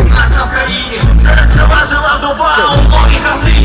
У нас на Україні заважила доба у многих Андрії.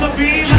the beam.